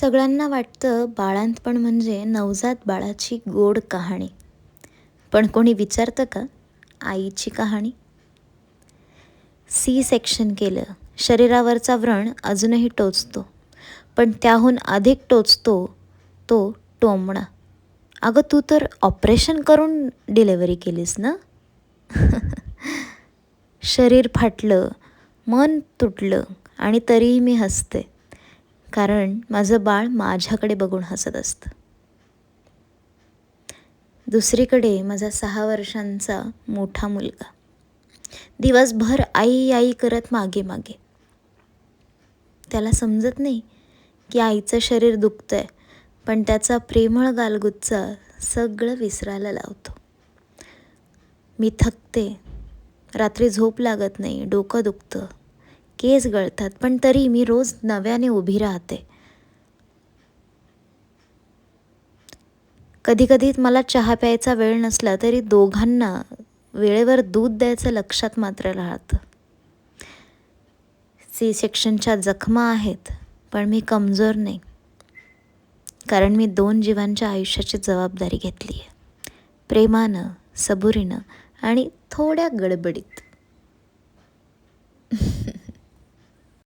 सगळ्यांना वाटतं बाळांतपण म्हणजे नवजात बाळाची गोड कहाणी. पण कोणी विचारतं का आईची कहाणी? सी सेक्शन केलं. शरीरावरचा व्रण अजूनही टोचतो. पण त्याहून अधिक टोचतो तो टोमणा. अगं तू तर ऑपरेशन करून डिलेवरी केलीस ना? शरीर फाटलं मन तुटलं आणि तरीही मी हसते. कारण माझं बाळ माझ्याकडे बघून हसत असतं. दुसरीकडे माझा सहा वर्षांचा मोठा मुलगा. दिवसभर आई आई करत मागे मागे. त्याला समजत नाही की आईचं शरीर दुखतंय पण त्याचा प्रेमळ गालगुच्चा सगळं विसरायला लावतो. मी थकते. रात्री झोप लागत नाही डोकं दुखतं. केस गळतात पण तरी मी रोज नव्याने उभी राहते. कधीकधी मला चहा प्यायचा वेळ नसला तरी दोघांना वेळेवर दूध द्यायचं लक्षात मात्र राहतं. सी सेक्शनच्या जखमा आहेत पण मी कमजोर नाही. कारण मी दोन जीवांच्या आयुष्याची जबाबदारी घेतली आहे प्रेमानं सबुरीनं आणि थोड्या गडबडीत.